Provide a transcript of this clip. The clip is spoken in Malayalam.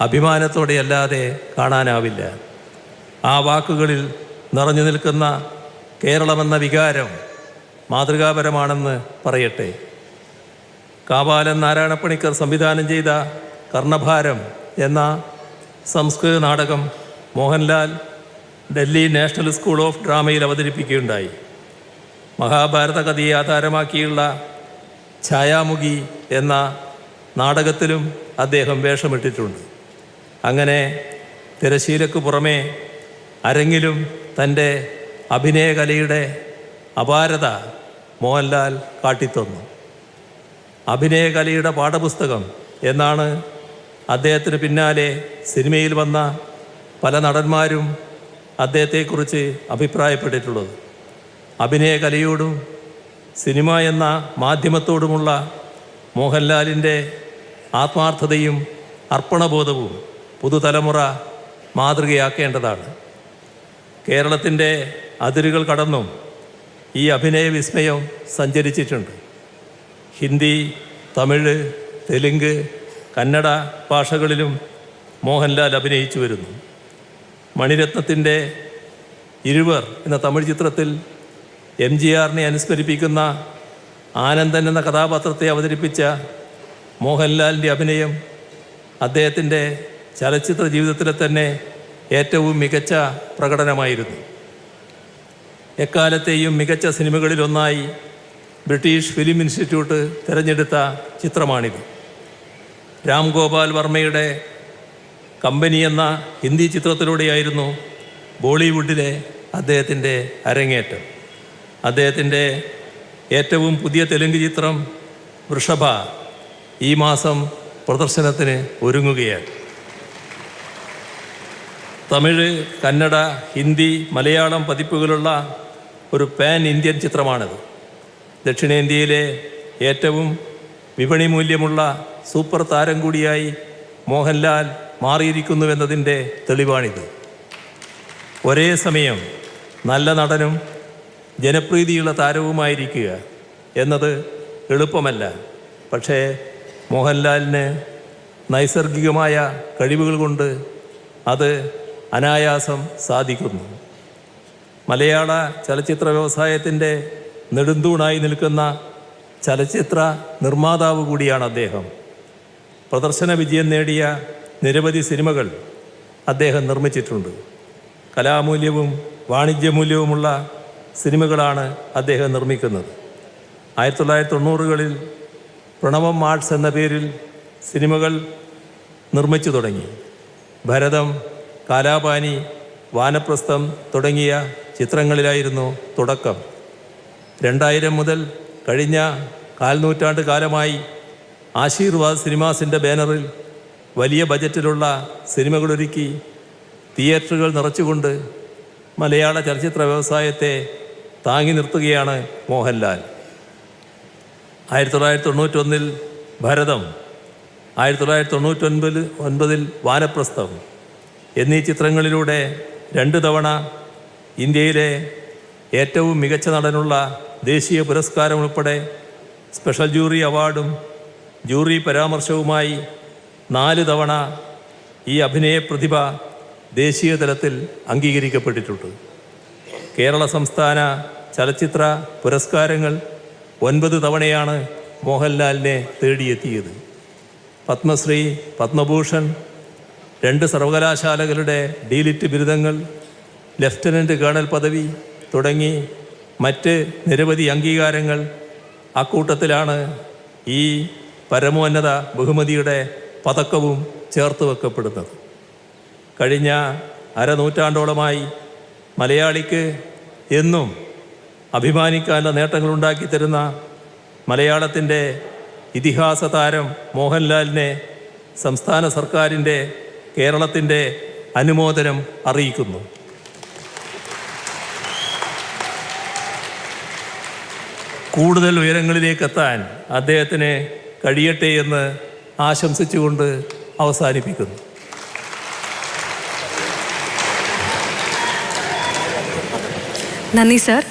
അഭിമാനത്തോടെയല്ലാതെ കാണാനാവില്ല. ആ വാക്കുകളിൽ നിറഞ്ഞു നിൽക്കുന്ന കേരളമെന്ന വികാരം മാതൃകാപരമാണെന്ന് പറയട്ടെ. കാപാലൻ നാരായണപ്പണിക്കർ സംവിധാനം ചെയ്ത കർണഭാരം എന്ന സംസ്കൃത നാടകം Mohanlal Delhi national school of ഡ്രാമയിൽ അവതരിപ്പിക്കുകയുണ്ടായി. മഹാഭാരത കഥയെ ആധാരമാക്കിയുള്ള ഛായാമുഖി എന്ന നാടകത്തിലും അദ്ദേഹം വേഷമിട്ടിട്ടുണ്ട്. അങ്ങനെ തിരശീലക്ക് പുറമേ അരങ്ങിലും തന്റെ അഭിനയകലയുടെ അപാരത മോഹൻലാൽ കാട്ടിത്തന്നു. അഭിനയകലയുടെ പാഠപുസ്തകം എന്നാണ് അദ്ദേഹത്തിന് പിന്നാലെ സിനിമയിൽ വന്ന പല നടന്മാരും അദ്ദേഹത്തെക്കുറിച്ച് അഭിപ്രായപ്പെട്ടിട്ടുള്ളത്. അഭിനയകലയോടും സിനിമ എന്ന മാധ്യമത്തോടുമുള്ള മോഹൻലാലിന്റെ ആത്മാർത്ഥതയും അർപ്പണബോധവും പുതുതലമുറ മാതൃകയാക്കേണ്ടതാണ്. കേരളത്തിന്റെ അതിരുകൾ കടന്നും ഈ അഭിനയ വിസ്മയം സഞ്ചരിച്ചിട്ടുണ്ട്. ഹിന്ദി തമിഴ് തെലുങ്ക് കന്നഡ ഭാഷകളിലും മോഹൻലാൽ അഭിനയിച്ചു വരുന്നു. മണിരത്നത്തിന്റെ ഇരുവർ എന്ന തമിഴ് ചിത്രത്തിൽ എം ജി ആറിനെ അനുസ്മരിപ്പിക്കുന്ന ആനന്ദൻ എന്ന കഥാപാത്രത്തെ അവതരിപ്പിച്ച മോഹൻലാലിന്റെ അഭിനയം അദ്ദേഹത്തിന്റെ ചലച്ചിത്ര ജീവിതത്തിലെ തന്നെ ഏറ്റവും മികച്ച പ്രകടനമായിരുന്നു. എക്കാലത്തെയും മികച്ച സിനിമകളിലൊന്നായി ബ്രിട്ടീഷ് ഫിലിം ഇൻസ്റ്റിറ്റ്യൂട്ട് തിരഞ്ഞെടുത്ത ചിത്രമാണിത്. രാം ഗോപാൽ വർമ്മയുടെ കമ്പനി എന്ന ഹിന്ദി ചിത്രത്തിലൂടെയായിരുന്നു ബോളിവുഡിലെ അദ്ദേഹത്തിന്റെ അരങ്ങേറ്റം. അദ്ദേഹത്തിന്റെ ഏറ്റവും പുതിയ തെലുങ്ക് ചിത്രം വൃഷഭ ഈ മാസം പ്രദർശനത്തിന് ഒരുങ്ങുകയാണ്. തമിഴ് കന്നഡ ഹിന്ദി മലയാളം പതിപ്പുകളുള്ള ഒരു പാൻ ഇന്ത്യൻ ചിത്രമാണിത്. ദക്ഷിണേന്ത്യയിലെ ഏറ്റവും വിപണി മൂല്യമുള്ള സൂപ്പർ താരം കൂടിയായി മോഹൻലാൽ മാറിയിരിക്കുന്നുവെന്നതിന്റെ തെളിവാണിത്. ഒരേ സമയം നല്ല നടനും ജനപ്രീതിയുള്ള താരവുമായിരിക്കുക എന്നത് എളുപ്പമല്ല. പക്ഷേ മോഹൻലാലിന് നൈസർഗികമായ കഴിവുകൾ കൊണ്ട് അത് അനായാസം സാധിക്കുന്നു. മലയാള ചലച്ചിത്ര വ്യവസായത്തിന്റെ നെടുന്തൂണായി നിൽക്കുന്ന ചലച്ചിത്ര നിർമ്മാതാവ് കൂടിയാണ് അദ്ദേഹം. പ്രദർശന വിജയം നേടിയ നിരവധി സിനിമകൾ അദ്ദേഹം നിർമ്മിച്ചിട്ടുണ്ട്. കലാമൂല്യവും വാണിജ്യമൂല്യവുമുള്ള സിനിമകളാണ് അദ്ദേഹം നിർമ്മിക്കുന്നത്. ആയിരത്തി തൊള്ളായിരത്തി തൊണ്ണൂറുകളിൽ പ്രണവം ആർട്സ് എന്ന പേരിൽ സിനിമകൾ നിർമ്മിച്ചു തുടങ്ങി. ഭരതം കാലാപാനി വാനപ്രസ്ഥം തുടങ്ങിയ ചിത്രങ്ങളിലായിരുന്നു തുടക്കം. രണ്ടായിരം മുതൽ കഴിഞ്ഞ കാൽനൂറ്റാണ്ട് കാലമായി ആശീർവാദ് സിനിമാസിന്റെ ബാനറിൽ വലിയ ബജറ്റിലുള്ള സിനിമകളൊരുക്കി തിയേറ്ററുകൾ നിറച്ചുകൊണ്ട് മലയാള ചലച്ചിത്ര വ്യവസായത്തെ താങ്ങി നിർത്തുകയാണ് മോഹൻലാൽ. ആയിരത്തി തൊള്ളായിരത്തി തൊണ്ണൂറ്റൊന്നിൽ ഭരതം ആയിരത്തി തൊള്ളായിരത്തി തൊണ്ണൂറ്റൊൻപതിൽ ഒൻപതിൽ വാനപ്രസ്ഥം എന്നീ ചിത്രങ്ങളിലൂടെ രണ്ട് തവണ ഇന്ത്യയിലെ ഏറ്റവും മികച്ച നടനുള്ള ദേശീയ പുരസ്കാരം ഉൾപ്പെടെ സ്പെഷ്യൽ ജൂറി അവാർഡും ജൂറി പരാമർശവുമായി നാല് തവണ ഈ അഭിനയ പ്രതിഭ ദേശീയ തലത്തിൽ അംഗീകരിക്കപ്പെട്ടിട്ടുണ്ട്. കേരള സംസ്ഥാന ചലച്ചിത്ര പുരസ്കാരങ്ങൾ ഒൻപത് തവണയാണ് മോഹൻലാലിനെ തേടിയെത്തിയത്. പത്മശ്രീ പത്മഭൂഷൺ രണ്ട് സർവകലാശാലകളുടെ ഡീലിറ്റ് ബിരുദങ്ങൾ ലഫ്റ്റനന്റ് കേണൽ പദവി തുടങ്ങി മറ്റ് നിരവധി അംഗീകാരങ്ങൾ. അക്കൂട്ടത്തിലാണ് ഈ പരമോന്നത ബഹുമതിയുടെ പതക്കവും ചേർത്ത് വെക്കപ്പെടുന്നത്. കഴിഞ്ഞ അരനൂറ്റാണ്ടോളമായി മലയാളിക്ക് എന്നും അഭിമാനിക്കാനുള്ള നേട്ടങ്ങളുണ്ടാക്കി തരുന്ന മലയാളത്തിന്റെ ഇതിഹാസ താരം മോഹൻലാലിനെ സംസ്ഥാന സർക്കാരിന്റെ കേരളത്തിന്റെ അനുമോദനം അറിയിക്കുന്നു. കൂടുതൽ ഉയരങ്ങളിലേക്ക് എത്താൻ അദ്ദേഹത്തിന് കഴിയട്ടെ എന്ന് ആശംസിച്ചുകൊണ്ട് അവസാനിപ്പിക്കുന്നു. നന്ദി സർ.